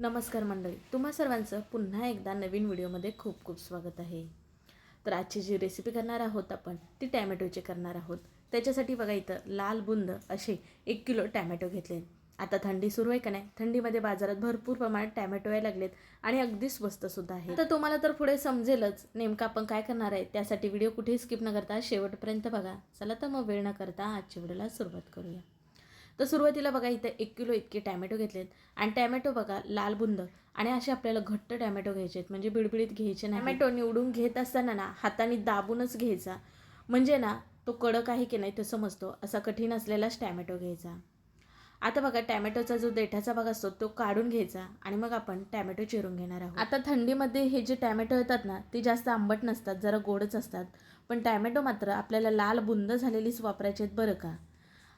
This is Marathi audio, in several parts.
नमस्कार मंडळी तुम्हा सर्वांचं पुन्हा एकदा नवीन व्हिडिओमध्ये खूप खूप स्वागत आहे. तर आजची जी रेसिपी करणार आहोत आपण ती टॅमॅटोची करणार आहोत. त्याच्यासाठी बघा इथं लाल बुंद असे एक किलो टॅमॅटो घेतले. आता थंडी सुरू आहे का नाही? थंडीमध्ये बाजारात भरपूर प्रमाणात टॅमॅटो यायला लागलेत आणि अगदी स्वस्तसुद्धा आहे. तर तुम्हाला तर पुढे समजेलच नेमकं आपण काय करणार आहे. त्यासाठी व्हिडिओ कुठेही स्किप न करता शेवटपर्यंत बघा. चला तर मग वेळ न करता आजच्या व्हिडिओला सुरुवात करूया. तर सुरुवातीला बघा इथं एक किलो इतके टॅमॅटो घेतलेत. आणि टॅमॅटो बघा लाल बुंद. आणि असे आपल्याला घट्ट टॅमॅटो घ्यायचे आहेत. म्हणजे बिडबिडीत घ्यायचे नाही. टॅमॅटो निवडून घेत असताना ना हाताने दाबूनच घ्यायचा. म्हणजे ना तो कडक आहे की नाही तो समजतो. असा कठीण असलेलाच टॅमॅटो घ्यायचा. आता बघा टॅमॅटोचा जो देठाचा भाग असतो तो काढून घ्यायचा. आणि मग आपण टॅमॅटो चिरून घेणार आहोत. आता थंडीमध्ये हे जे टॅमॅटो येतात ना ते जास्त आंबट नसतात जरा गोडच असतात. पण टॅमॅटो मात्र आपल्याला लाल बुंद झालेलीच वापरायचे आहेत बरं का?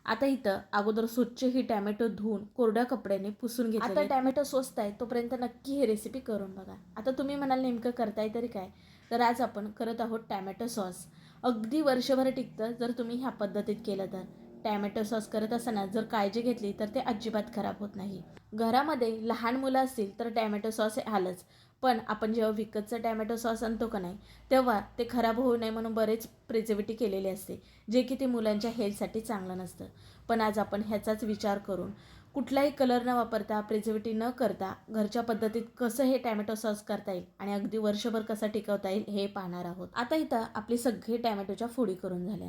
आता इथं अगोदर स्वच्छ ही टॅमॅटो धुवून कोरड्या कपड्याने पुसून घेतले आता टॅमॅटो स्वस्त आहे तोपर्यंत नक्की ही रेसिपी करून बघा. आता तुम्ही म्हणाल नेमकं करताय तरी काय? तर आज आपण करत आहोत टॅमॅटो सॉस. अगदी वर्षभर टिकतं जर तुम्ही ह्या पद्धतीत केलं तर. टॅमॅटो सॉस करत असताना जर काळजी घेतली तर ते अजिबात खराब होत नाही. घरामध्ये लहान मुलं असतील तर टॅमॅटो सॉस हे आलंच पण आपण जेव्हा विकतचं टॅमॅटो सॉस आणतो का नाही तेव्हा ते खराब होऊ नये म्हणून बरेच प्रिझर्वेटिव्ह केलेले असते जे की ते मुलांच्या हेल्थसाठी चांगलं नसतं. पण आज आपण ह्याचाच विचार करून कुठलाही कलर न वापरता प्रिझर्वेटिव्ह न करता घरच्या पद्धतीत कसं हे टॅमॅटो सॉस करता येईल आणि अगदी वर्षभर कसं टिकवता येईल हे पाहणार आहोत. आता इथं आपली सगळी टॅमॅटोच्या फोडी करून झाल्या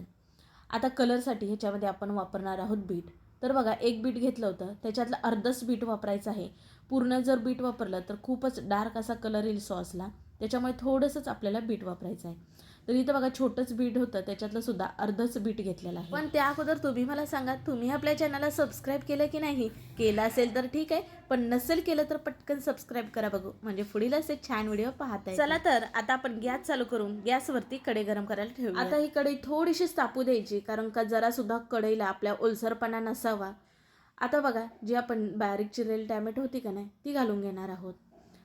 आता कलरसाठी ह्याच्यामध्ये आपण वापरणार आहोत बीट तर बघा एक बीट घेतलं होतं. त्याच्यातलं अर्धच बीट वापरायचं आहे. पूर्ण जर बीट वापरलं तर खूपच डार्क असा कलर येईल सॉसला. त्याच्यामुळे थोडंसंच आपल्याला बीट वापरायचं आहे. तर इथं बघा छोटंच बीट होतं त्याच्यातलं सुद्धा अर्धच बीट घेतलेलं आहे. पण त्या अगोदर तुम्ही मला सांगा तुम्ही आपल्या चॅनलला सबस्क्राईब केलं की नाही? केलं असेल तर ठीक आहे पण नसेल केलं तर पटकन सबस्क्राईब करा बघू. म्हणजे पुढील असे छान व्हिडिओ पाहता चला तर आता आपण गॅस चालू करून गॅसवरती कढई गरम करायला ठेवू आता ही कढई थोडीशीच तापू द्यायची कारण का जरा सुद्धा कढईला आपल्या ओलसरपणा नसावा. आता बघा जी आपण बारीक चिरलेली टॅमॅटो होती का नाही ती घालून घेणार आहोत.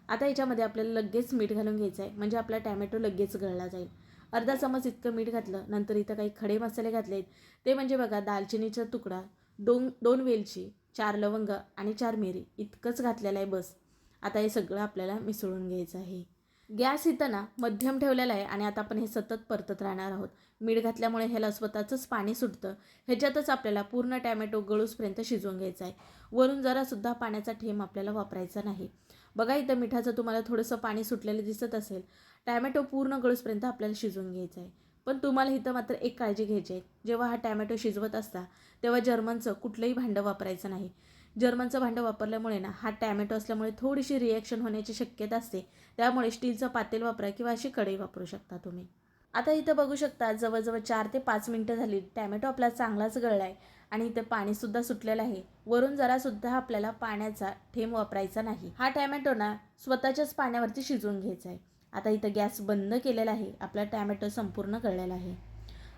आता याच्यामध्ये आपल्याला लगेच मीठ घालून घ्यायचं आहे म्हणजे आपला टॅमॅटो लगेच गळला जाईल. अर्धा चमच इतकं मीठ घातलं नंतर इथं काही खडे मसाले घातलेत. ते म्हणजे बघा दालचिनीचा तुकडा दोन दोन वेलची चार लवंग आणि चार मिरी इतकंच घातलेलं आहे बस. आता हे सगळं आपल्याला मिसळून घ्यायचं आहे. गॅस इथं ना मध्यम ठेवलेला आहे आणि आता आपण हे सतत परतत राहणार आहोत. मीठ घातल्यामुळे ह्याला स्वतःचंच पाणी सुटतं. ह्याच्यातच आपल्याला पूर्ण टॅमॅटो गळूसपर्यंत शिजवून घ्यायचा आहे. वरून जरासुद्धा पाण्याचा ठेम आपल्याला वापरायचा नाही. बघा इथं मिठाचं तुम्हाला थोडंसं पाणी सुटलेलं दिसत असेल. टॅमॅटो पूर्ण गळूसपर्यंत आपल्याला शिजवून घ्यायचा आहे. पण तुम्हाला इथं मात्र एक काळजी घ्यायची आहे. जेव्हा हा टॅमॅटो शिजवत असता तेव्हा जर्मनचं कुठलंही भांडं वापरायचं नाही. जर्मनचं भांडं वापरल्यामुळे ना हा टॅमॅटो असल्यामुळे थोडीशी रिॲक्शन होण्याची शक्यता असते. त्यामुळे स्टीलचं पातेल वापरा किंवा अशी कढई वापरू शकता तुम्ही. आता इथं बघू शकता जवळजवळ चार ते पाच मिनटं झाली. टॅमॅटो आपला चांगलाच गळला आहे आणि इथं पाणीसुद्धा सुटलेलं आहे. वरून जरासुद्धा आपल्याला पाण्याचा ठेम वापरायचा नाही. हा टॅमॅटो ना स्वतःच्याच पाण्यावरती शिजवून घ्यायचा आहे. आता इथं गॅस बंद केलेला आहे. आपला टॅमॅटो संपूर्ण गळलेला आहे.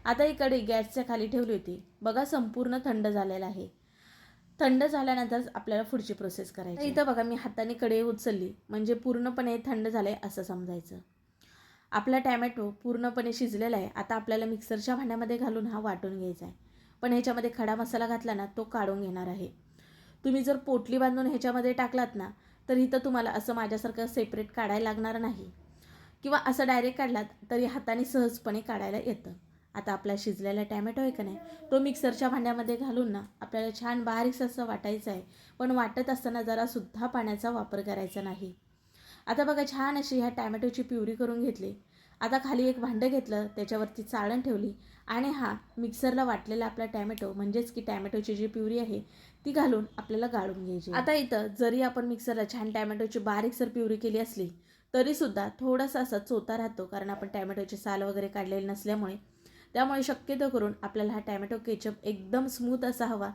आता ही कढई गॅसच्या खाली ठेवली होती. बघा संपूर्ण थंड झालेला आहे. थंड झाल्यानंतर आपल्याला पुढची प्रोसेस करायची इथं बघा मी हाताने कढई उचलली. म्हणजे पूर्णपणे थंड झाले असं समजायचं. आपला टॅमॅटो पूर्णपणे शिजलेला आहे. आता आपल्याला मिक्सरच्या भांड्यामध्ये घालून हा वाटून घ्यायचा आहे. पण ह्याच्यामध्ये खडा मसाला घातला ना तो काढून घेणार आहे. तुम्ही जर पोटली बांधून ह्याच्यामध्ये टाकलात ना तर इथं तुम्हाला असं माझ्यासारखं सेपरेट काढायला लागणार नाही. किंवा असं डायरेक्ट काढलात तरी हाताने सहजपणे काढायला येतं. आता आपला शिजलेला टॅमॅटो आहे का नाही तो मिक्सरच्या भांड्यामध्ये घालून ना आपल्याला छान बारीक असं वाटायचं आहे. पण वाटत असताना जरासुद्धा पाण्याचा वापर करायचा नाही. आता बघा छान अशी ह्या टॅमॅटोची प्युरी करून घेतली. आता खाली एक भांडं घेतलं त्याच्यावरती चाळण ठेवली आणि हा मिक्सरला वाटलेला आपला टॅमॅटो म्हणजेच की टॅमॅटोची जी प्युरी आहे ती घालून आपल्याला गाळून घ्यायची आता इथं जरी आपण मिक्सरला छान टॅमॅटोची बारीकसर प्युरी केली असली तरीसुद्धा थोडासा असा चोता राहतो कारण आपण टॅमॅटोची साल वगैरे काढलेली नसल्यामुळे. त्यामुळे शक्यतो करून आपल्याला हा टॅमॅटो केचप एकदम स्मूथ असा हवा.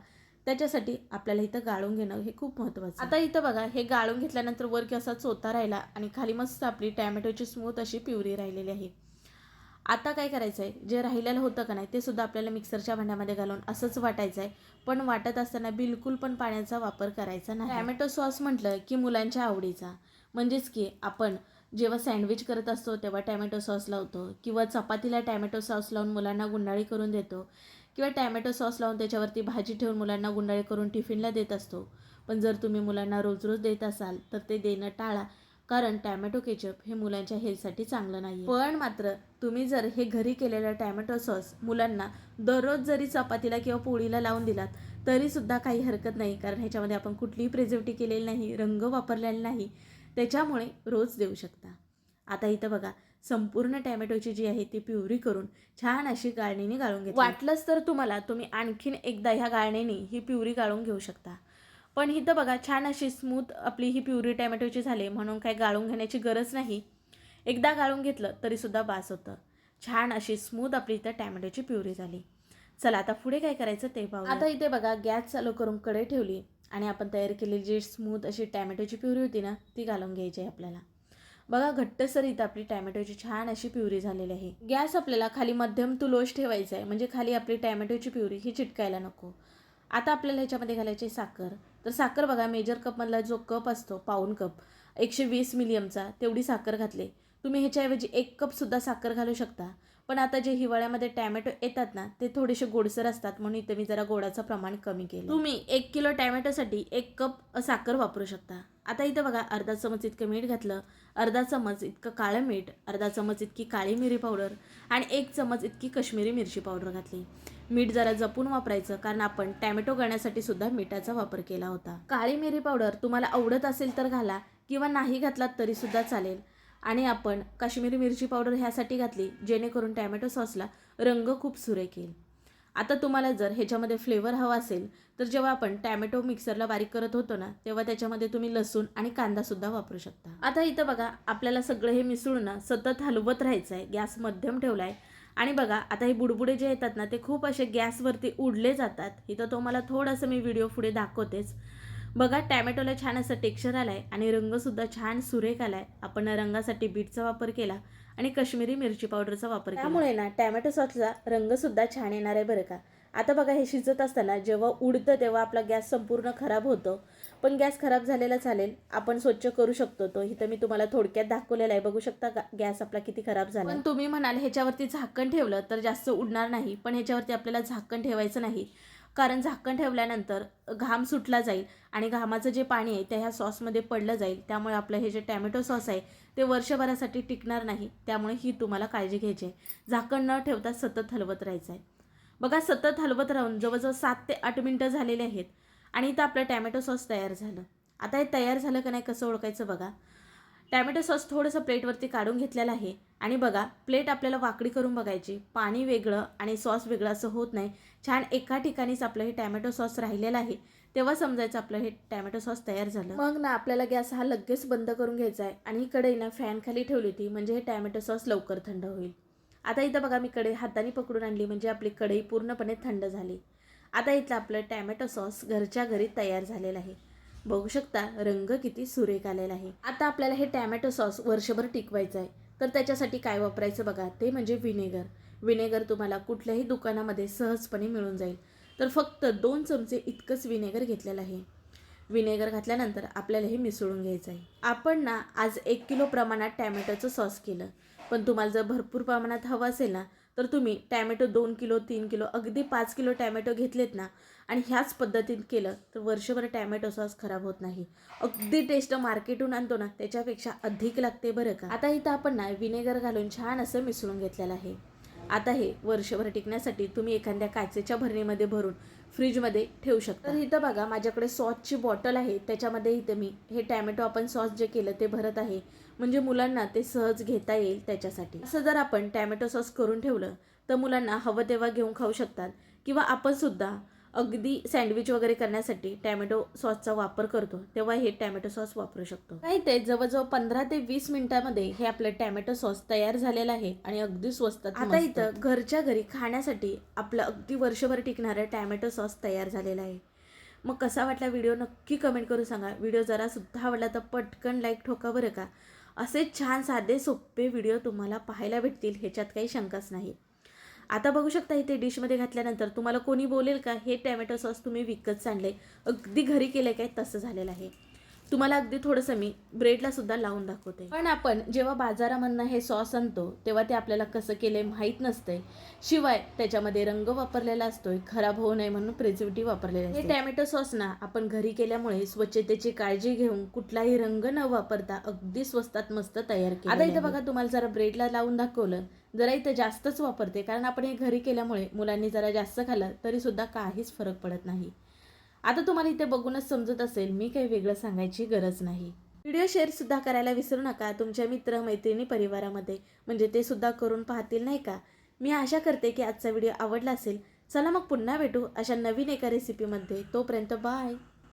त्याच्यासाठी आपल्याला इथं गाळून घेणं हे खूप महत्त्वाचं आता इथं बघा हे गाळून घेतल्यानंतर वर की असा चोता राहिला आणि खाली मस्त आपली टॅमॅटोची स्मूथ अशी प्युरी राहिलेली आहे. आता काय करायचं आहे जे राहिलेलं होतं का नाही ते सुद्धा आपल्याला मिक्सरच्या भांड्यामध्ये घालून असंच वाटायचं आहे पण वाटत असताना बिलकुल पण पाण्याचा वापर करायचा नाही. टॅमॅटो सॉस म्हटलं की मुलांच्या आवडीचा. म्हणजेच की आपण जेव्हा सँडविच करत असतो तेव्हा टॅमॅटो सॉस लावतो किंवा चपातीला टॅमॅटो सॉस लावून मुलांना गुंडाळी करून देतो किंवा टॅमॅटो सॉस लावून त्याच्यावरती भाजी ठेवून मुलांना गुंडाळी करून टिफिनला देत असतो. पण जर तुम्ही मुलांना रोज रोज देत असाल तर ते देणं टाळा कारण टॅमॅटो केचप हे मुलांच्या हेल्थसाठी चांगलं नाही पण मात्र तुम्ही जर हे घरी केलेलं टॅमॅटो सॉस मुलांना दररोज जरी चपातीला किंवा पोळीला लावून दिलात तरीसुद्धा काही हरकत नाही कारण ह्याच्यामध्ये आपण कुठलीही प्रिझर्वेटिव्ह केलेली नाही रंग वापरलेला नाही त्याच्यामुळे रोज देऊ शकता. आता इथं बघा संपूर्ण टॅमॅटोची जी आहे ती प्युरी करून छान अशी गाळणीने गाळून घेतली. वाटलंच तर तुम्हाला तुम्ही आणखीन एकदा ह्या गाळणीने ही प्युरी गाळून घेऊ शकता. पण इथं बघा छान अशी स्मूथ आपली ही प्युरी टॅमॅटोची झाली म्हणून काय गाळून घेण्याची गरज नाही. एकदा गाळून घेतलं तरीसुद्धा बास होतं. छान अशी स्मूथ आपली इथं टॅमॅटोची प्युरी झाली. चला आता पुढे काय करायचं ते पाहू आता इथे बघा गॅस चालू करून कढई ठेवली. आणि आपण तयार केलेली जी स्मूथ अशी टॅमॅटोची प्युरी होती ना ती घालून घ्यायची आहे आपल्याला. बघा घट्टसर इथं आपली टॅमॅटोची छान अशी प्युरी झालेली आहे. गॅस आपल्याला खाली मध्यम तुलोष ठेवायचा आहे. म्हणजे खाली आपली टॅमॅटोची प्युरी ही चिटकायला नको. आता आपल्याला ह्याच्यामध्ये घालायची आहे साखर. तर साखर बघा मेजर कपमधला जो कप असतो पाऊन कप एकशे वीस मिलियमचा तेवढी साखर घातली. तुम्ही ह्याच्याऐवजी एक कपसुद्धा साखर घालू शकता. पण आता जे हिवाळ्यामध्ये टॅमॅटो येतात ना ते थोडेसे गोडसर असतात म्हणून इथं मी जरा गोडाचं प्रमाण कमी केलं तुम्ही एक किलो टॅमॅटोसाठी एक कप साखर वापरू शकता. आता इथं बघा अर्धा चमच इतकं मीठ घातलं अर्धा चमच इतकं काळं मीठ अर्धा चमच इतकी काळी मिरी पावडर आणि एक चमच इतकी कश्मीरी मिरची पावडर घातली. मीठ जरा जपून वापरायचं कारण आपण टॅमॅटो गळण्यासाठी सुद्धा मिठाचा वापर केला होता. काळी मिरी पावडर तुम्हाला आवडत असेल तर घाला किंवा नाही घातलात तरी सुद्धा चालेल. आणि आपण काश्मीरी मिरची पावडर ह्यासाठी घातली जेणेकरून टॅमॅटो सॉसला रंग खूप सुरेख येईल. आता तुम्हाला जर ह्याच्यामध्ये फ्लेवर हवा असेल तर जेव्हा आपण टॅमॅटो मिक्सरला बारीक करत होतो ना तेव्हा त्याच्यामध्ये तुम्ही लसूण आणि कांदासुद्धा वापरू शकता. आता इथं बघा आपल्याला सगळं हे मिसळून ना सतत हलवत राहायचं आहे गॅस मध्यम ठेवला आहे आणि बघा आता हे बुडबुडे जे येतात ना ते खूप असे गॅसवरती उडले जातात. इथं तुम्हाला थोडंसं मी व्हिडिओ पुढे दाखवतेच. बघा टॅमॅटोला छान असं टेक्स्चर आलं आहे आणि रंगसुद्धा छान सुरेख आला आहे आपण रंगासाठी बीटचा वापर केला आणि कश्मीरी मिरची पावडरचा वापर केला. त्यामुळे ना टॅमॅटो सॉसचा रंगसुद्धा छान येणार आहे बरं का. आता बघा हे शिजत असताना जेव्हा उडतं तेव्हा आपला गॅस संपूर्ण खराब होतो. पण गॅस खराब झालेला चालेल. आपण स्वच्छ करू शकतो तो. इथं मी तुम्हाला थोडक्यात दाखवलेला आहे. बघू शकता का? गॅस आपला किती खराब झाला. पण तुम्ही म्हणाल ह्याच्यावरती झाकण ठेवलं तर जास्त उडणार नाही. पण ह्याच्यावरती आपल्याला झाकण ठेवायचं नाही. कारण झाकण ठेवल्यानंतर घाम सुटला जाईल आणि घामाचं जे पाणी आहे ते ह्या सॉसमध्ये पडलं जाईल. त्यामुळे आपलं हे जे टॅमॅटो सॉस आहे ते वर्षभरासाठी टिकणार नाही. त्यामुळे ही तुम्हाला काळजी घ्यायची आहे. झाकण न ठेवता सतत हलवत राहायचं आहे. बघा सतत हलवत राहून जवळजवळ सात ते आठ मिनटं झालेले आहेत आणि इथं आपलं टॅमॅटो सॉस तयार झालं. आता हे तयार झालं का नाही कसं ओळखायचं बघा? टॅमॅटो सॉस थोडंसं प्लेटवरती काढून घेतलेलं आहे. आणि बघा प्लेट आपल्याला वाकडी करून बघायची. पाणी वेगळं आणि सॉस वेगळं असं होत नाही. छान एका ठिकाणीच आपलं हे टॅमॅटो सॉस राहिलेलं आहे. तेव्हा समजायचं आपलं हे टॅमॅटो सॉस तयार झालं. मग ना आपल्याला गॅस हा लगेच बंद करून घ्यायचा आहे. आणि ही कढई ना फॅन खाली ठेवली होती. म्हणजे हे टॅमॅटो सॉस लवकर थंड होईल. आता इथं बघा मी कढई हाताने पकडून आणली. म्हणजे आपली कढई पूर्णपणे थंड झाली. आता इथलं आपलं टॅमॅटो सॉस घरच्या घरी तयार झालेलं आहे. बघू शकता रंग किती सुरेख आलेला आहे. आता आपल्याला हे टॅमॅटो सॉस वर्षभर टिकवायचं आहे तर त्याच्यासाठी काय वापरायचं बघा ते म्हणजे विनेगर. विनेगर तुम्हाला कुठल्याही दुकानामध्ये सहजपणे मिळून जाईल. तर फक्त दोन चमचे इतकंच विनेगर घेतलेलं आहे. विनेगर घातल्यानंतर आपल्याला हे मिसळून घ्यायचं आहे आपण ना आज एक किलो प्रमाणात टॅमॅटोचं सॉस केलं. पण तुम्हाला जर भरपूर प्रमाणात हवं असेल ना तर तुम्ही टॅमॅटो दोन किलो तीन किलो अगदी पाच किलो टॅमॅटो घेतलेत ना आणि ह्याच पद्धतीत केलं तर वर्षभर टॅमॅटो सॉस खराब होत नाही. अगदी टेस्ट मार्केटहून आणतो ना त्याच्यापेक्षा अधिक लागते बरं का? आता इथं आपण ना विनेगर घालून छान असं मिसळून घेतलेलं आहे. आता हे वर्षभर टिकण्यासाठी तुम्ही एखाद्या काचेच्या भरणीमध्ये भरून फ्रीजमध्ये ठेवू शकता. तर इथं बघा माझ्याकडे सॉसची बॉटल आहे. त्याच्यामध्ये इथं मी हे टॅमॅटो आपण सॉस जे केलं ते भरत आहे. म्हणजे मुलांना ते सहज घेता येईल त्याच्यासाठी. असं जर आपण टॅमॅटो सॉस करून ठेवलं तर मुलांना हवं तेव्हा घेऊन खाऊ शकतात. किंवा आपण सुद्धा अगदी सँडविच वगैरे करण्यासाठी टॅमॅटो सॉसचा वापर करतो तेव्हा हे टॅमॅटो सॉस वापरू शकतो. काही ते जवळजवळ पंधरा ते वीस मिनिटामध्ये हे आपलं टॅमॅटो सॉस तयार झालेलं आहे आणि अगदी स्वस्तात आता इथं घरच्या घरी खाण्यासाठी आपलं अगदी वर्षभर टिकणारं टॅमॅटो सॉस तयार झालेला आहे. मग कसा वाटला व्हिडिओ नक्की कमेंट करून सांगा. व्हिडिओ जरा सुद्धा आवडला तर पटकन लाईक ठोका बरं का. असे छान साधे सोपे व्हिडिओ तुम्हाला पाहायला भेटतील ह्याच्यात काही शंकाच नाही. आता बघू शकता इथे डिशमध्ये घातल्यानंतर तुम्हाला कोणी बोलेल का हे टॅमॅटो सॉस तुम्ही विकत आणले अगदी घरी केलं काय तसं झालेलं आहे. तुम्हाला अगदी थोडंसं मी ब्रेडला सुद्धा लावून दाखवते. पण आपण जेव्हा बाजारामधनं हे सॉस आणतो तेव्हा ते आपल्याला कसं केलंय माहीत नसतंय. शिवाय त्याच्यामध्ये रंग वापरलेला असतोय खराब होऊ नये म्हणून प्रिझर्वेटिव्ह वापरलेले हे टॅमॅटो सॉस ना आपण घरी केल्यामुळे स्वच्छतेची काळजी घेऊन कुठलाही रंग न वापरता अगदी स्वस्तात मस्त तयार केलं आता इथं बघा तुम्हाला जरा ब्रेडला लावून दाखवलं. जरा इथं जास्तच वापरते. कारण आपण हे घरी केल्यामुळे मुलांनी जरा जास्त खाल्लं तरीसुद्धा काहीच फरक पडत नाही. आता तुम्हाला इथे बघूनच समजत असेल मी काही वेगळं सांगायची गरज नाही. व्हिडिओ शेअरसुद्धा करायला विसरू नका तुमच्या मित्र मैत्रिणी परिवारामध्ये. म्हणजे ते सुद्धा करून पाहतील नाही का? मी आशा करते की आजचा व्हिडिओ आवडला असेल. चला मग पुन्हा भेटू अशा नवीन एका रेसिपीमध्ये तोपर्यंत बाय